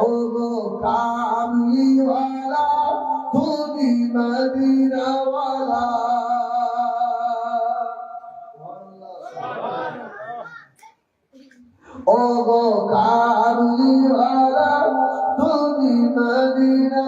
ও গো কামিওয়ালা তুমি মদিনাওয়ালা। ও গো কামলিওয়ালা তুমি মদিনাওয়ালা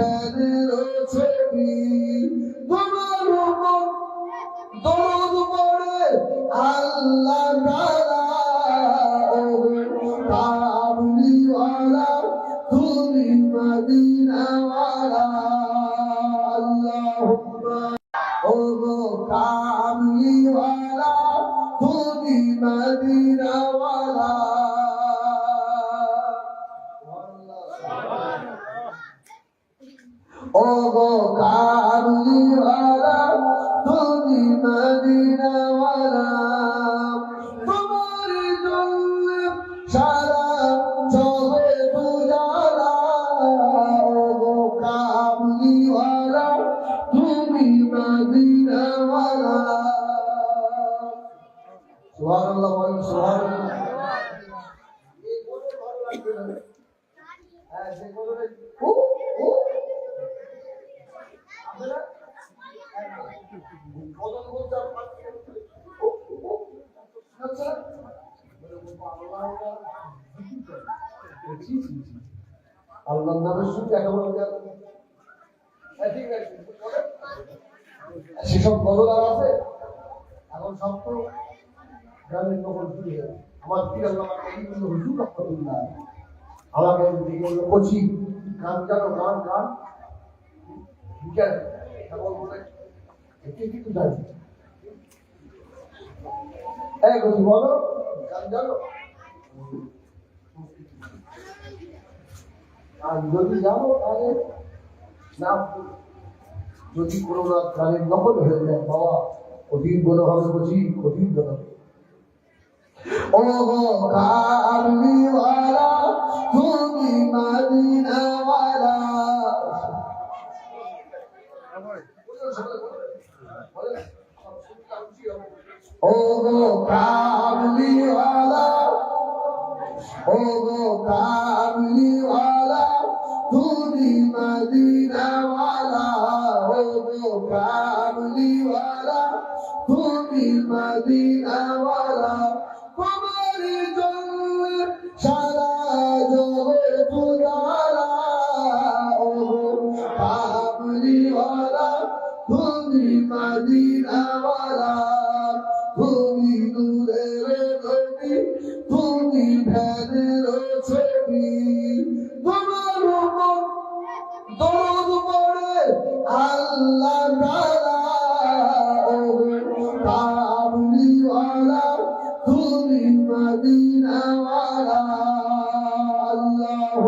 ভ্যানের ছবি তোমার দরদ পড়ে আল্লাহ ও তুমি আল্লাহ হ্যাঁ ঠিক আছে সেসব বদল আছে। এখন সব তো গ্রামের নকল শুরু আমার পীর আল্লাহ এই বলল, হুজুর রহমতুল্লাহ। আমাকে দিকে কচি গান জানো গান গান। বিকেল বলে একটু জানি এই বলো। গান জানো আর যদি জানো তাহলে না যদি কোনো না গানের নকল হয়ে যায়, বাবা, কঠিন মনে হবে ও গো কামলিওয়ালা তুমি মদিনাওয়ালা। ও গো কামলিওয়ালা ও গো কামলিওয়ালা তুমি মদিনাওয়ালা ও গো কামলিওয়ালা তুমি মদিনাওয়ালা।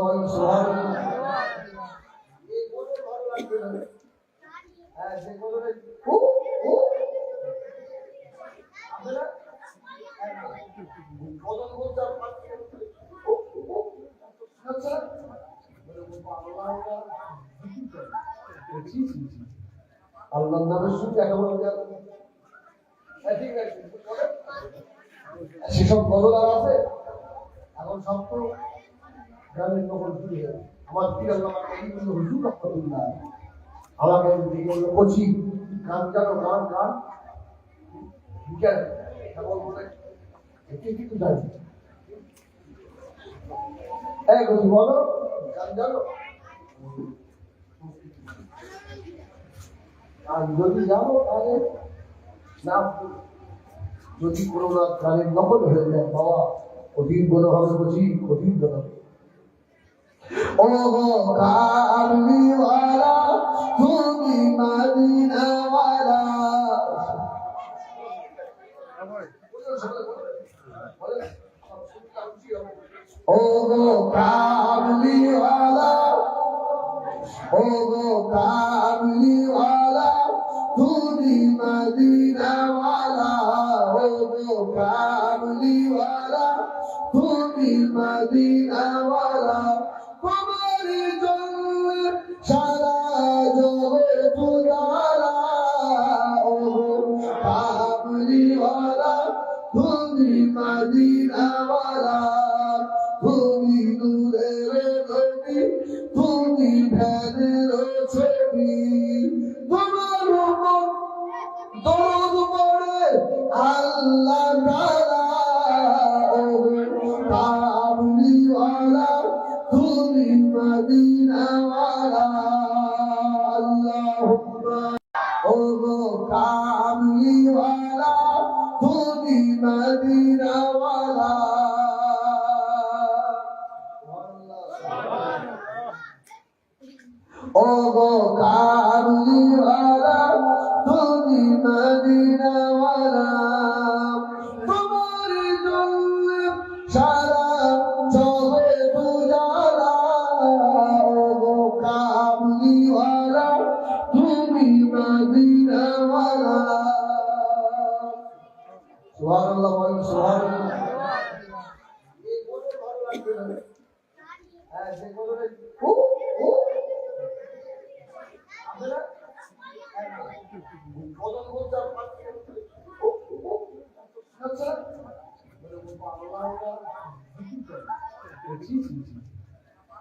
বলতে আচ্ছা আল্লাহ নামের সঙ্গে হ্যাঁ ঠিক আছে সেসব বদল আর আছে? এখন সব গ্রামের আমার প্রিয় আল্লাহ আমাকে এই হুজুর গান জানো গান গান বিকেল কেবল বলে একটু একটু জানি বলো গান আর যদি জানো তাহলে না যদি কোনো গানের নকল হয়ে যায়, বাবা, কঠিন কোনো হবে কোনো হবে ও কামলিওয়ালা তুমি মদিনাওয়ালা। ও কামলিওয়ালা ও গো তুমি ভ্যানের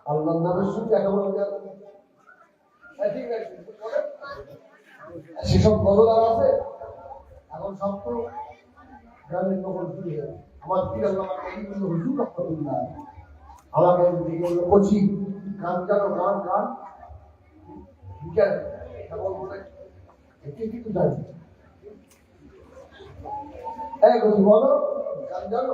আল্লাহ নামের সঙ্গে একটা বলে দেওয়া হ্যাঁ ঠিক আছে, সেসব বদল আর আছে? এখন সব তো গ্রামের নকল শুরু আমার প্রিয় আল্লাহ এই হুজুর রহমতুল্লাহ আমাকে বলল কচি, গান জানো গান গান। বিকেল কেবল বলে একটু একটু জানি এই কচি, বলো, গান জানো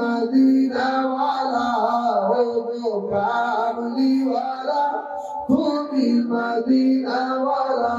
মদিনাওয়ালা হব কামলিওয়ালা তুমি মদিনাওয়ালা।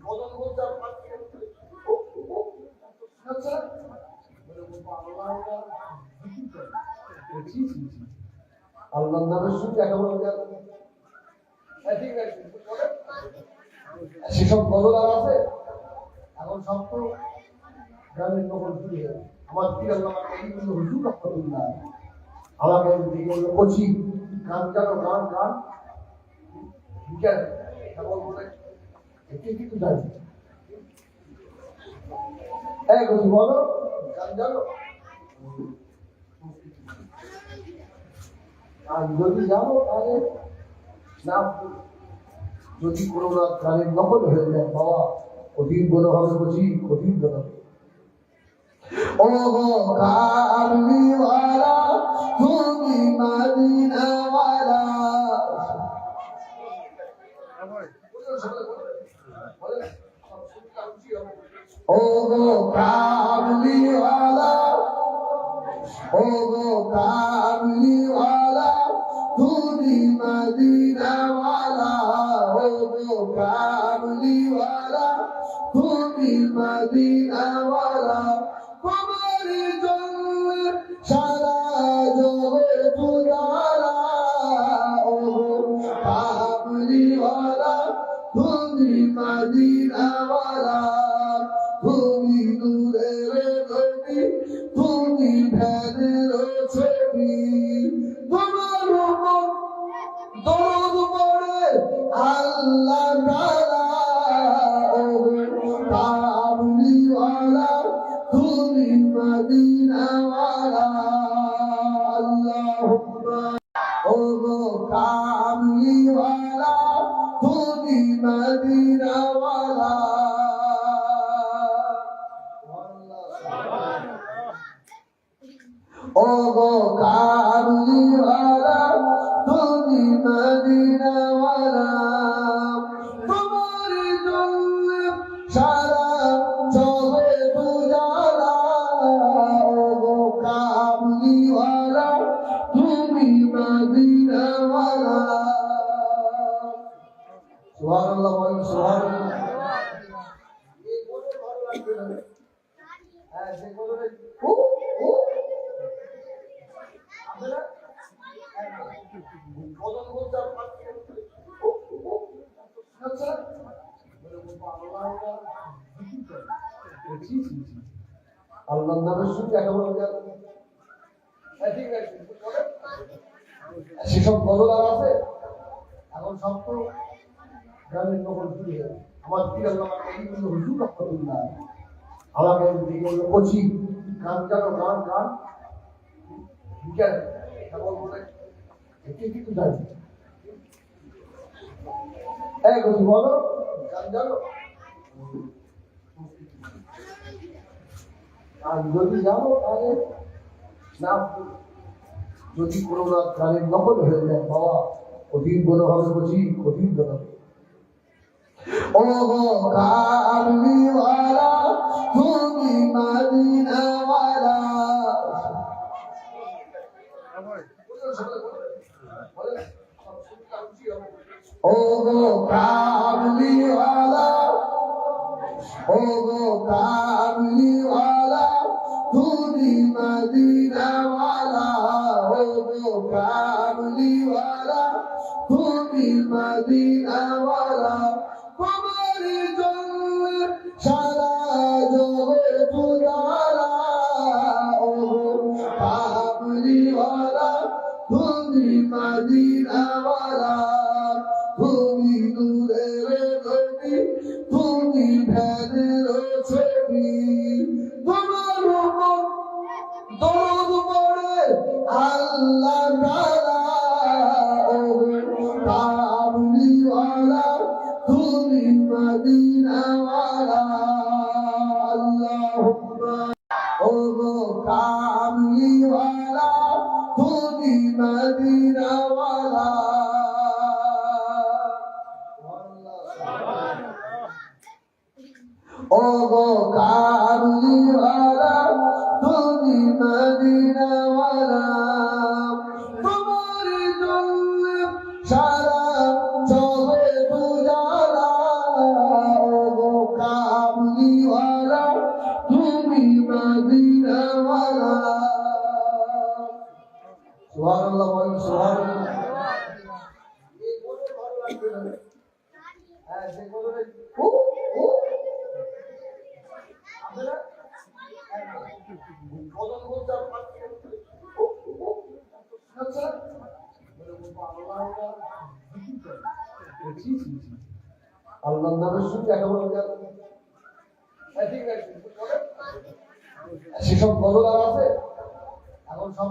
বদল বলতে আচ্ছা। আল্লাহ নামের সঙ্গে একটা বলে হ্যাঁ ঠিক আছে সেসব বদল আছে। এখন সব তো আমার কচি গান জানো গান গান বলো গান আর যদি জানো, তাহলে না, যদি কোনো না গানের নকল হয়ে যায়, বাবা, কঠিন গুণ হবে কঠিন গুণ হবে ও গো কামলিওয়ালা তুমি মদিনাওয়ালা। ও গো কামলিওয়ালা ও গো তুমি ধ্যানের ছবি। তোমার দরদ পড়ে আল্লাহ আল্লাহ নামের সঙ্গে হ্যাঁ ঠিক আছে সেসব বদল আর আছে এখন সব তো গ্রামের নকল শুরু আমার আল্লাহ আমাকে হুজুর রহমতুল্লাহ আমাকে দিকে কচি গান জানো গান গান বিকেল কেবল বলে একটু একটু জানি এই কচি বলো, গান জানো? আর যদি জানো তাহলে না যদি কোনো না গানের নকল হয়ে যায়, বাবা, কঠিন গুণ হবে বুঝি কঠিন গুণ হবে। ও গো কামলিওয়ালা তুমি মদিনাওয়ালা। ও গো কামলিওয়ালা ও গো কামলিওয়ালা তুমি মদিনাওয়ালা গো কামলিওয়ালা তুমি মদিনাওয়ালা তোমার জন্য সুবহানাল্লাহ বলেন সুবহানাল্লাহ। হ্যাঁ যে বলে ও ও আপনারা বলতে আচ্ছা আল্লাহ নামের সঙ্গে হ্যাঁ, ঠিক আছে। সেসব বদল আর আছে? এখন সব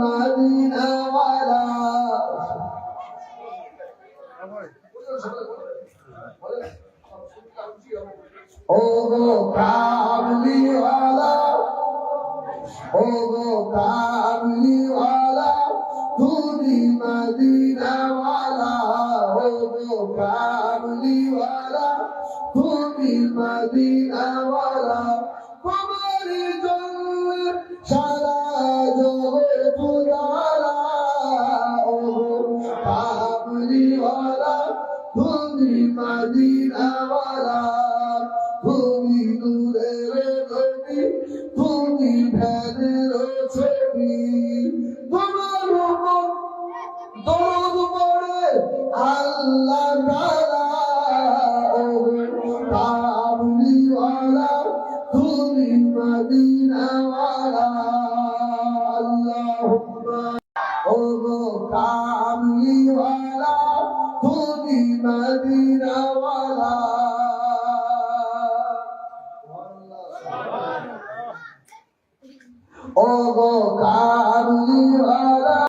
মদিনাওয়ালা। ও গো কামলিওয়ালা তুমি মদিনাওয়ালা।